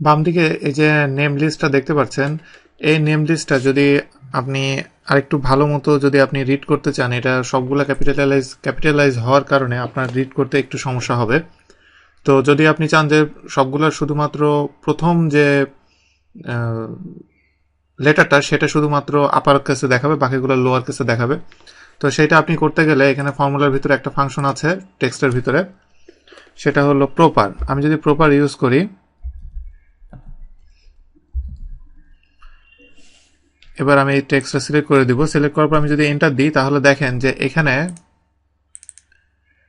বাম দিকে এই যে নেম লিস্টটা দেখতে পাচ্ছেন, এই নেম লিস্টটা যদি আপনি আরেকটু ভালো মতো যদি আপনি রিড করতে চান, এটা সবগুলো ক্যাপিটালাইজ ক্যাপিটালাইজ হওয়ার কারণে আপনার রিড করতে একটু সমস্যা হবে। তো যদি আপনি চান যে সবগুলোর শুধুমাত্র প্রথম যে লেটারটা, সেটা শুধুমাত্র আপার কেসে দেখাবে, বাকিগুলো লোয়ার কেসে দেখাবে। তো সেটা আপনি করতে গেলে এখানে ফর্মুলার ভিতরে একটা ফাংশন আছে টেক্সটের ভিতরে। সেটা হলো প্রপার আমি যদি প্রপার ইউজ করি এবার আমি এই টেক্সটটা সিলেক্ট করে দিব। সিলেক্ট করার পর আমি যদি এন্টার দিই, তাহলে দেখেন যে এখানে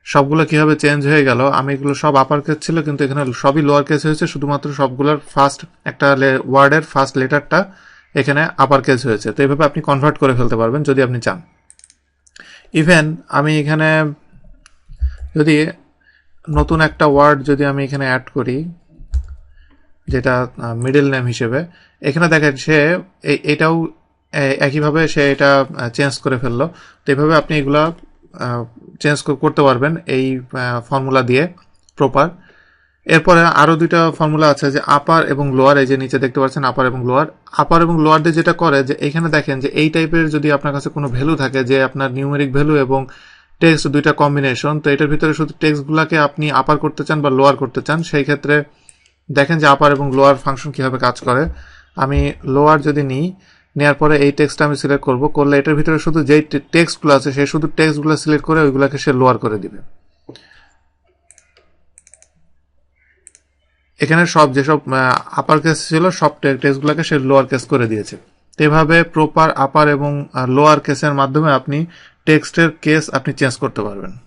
সবগুলো কীভাবে চেঞ্জ হয়ে গেল। আমি এগুলো সব আপার কেস ছিল, কিন্তু এখানে সবই লোয়ার কেস হয়েছে। শুধুমাত্র সবগুলোর ফার্স্ট একটা ওয়ার্ডের ফার্স্ট লেটারটা এখানে আপার কেস হয়েছে। তো এইভাবে আপনি কনভার্ট করে ফেলতে পারবেন যদি আপনি চান। ইভেন আমি এখানে যদি নতুন একটা ওয়ার্ড যদি আমি এখানে অ্যাড করি, যেটা মিডল নেম হিসেবে, এখানে দেখেন সে এটাও একইভাবে সে এটা চেঞ্জ করে ফেলল। তো এইভাবে আপনি এগুলা চেঞ্জ করতে পারবেন এই ফর্মুলা দিয়ে প্রপার এরপরে আরও দুইটা ফর্মুলা আছে যে আপার এবং লোয়ার এই যে নিচে দেখতে পাচ্ছেন আপার এবং লোয়ার আপার এবং লোয়ার দিয়ে যেটা করে যে এখানে দেখেন যে এই টাইপের যদি আপনার কাছে কোনো ভ্যালু থাকে যে আপনার নিউমেরিক ভ্যালু এবং টেক্সট দুইটা কম্বিনেশন তো এটার ভিতরে শুধু টেক্সটগুলোকে আপনি আপার করতে চান বা লোয়ার করতে চান, সেই ক্ষেত্রে দেখেন যে আপার এবং লোয়ার ফাংশন কীভাবে কাজ করে। আমি লোয়ার যদি নিই নেওয়ার পরে এই টেক্সটটা আমি সিলেক্ট করব। করলে এটার ভিতরে শুধু যেই টেক্সটগুলো আছে, সে শুধু টেক্সটগুলো সিলেক্ট করে ওইগুলোকে সে লোয়ার করে দিবে। এখানে সব যেসব আপার কেস ছিল, সব টেক্সটগুলোকে সে লোয়ার কেস করে দিয়েছে। এভাবে প্রপার আপার এবং লোয়ার কেসের মাধ্যমে আপনি টেক্সটের কেস আপনি চেঞ্জ করতে পারবেন।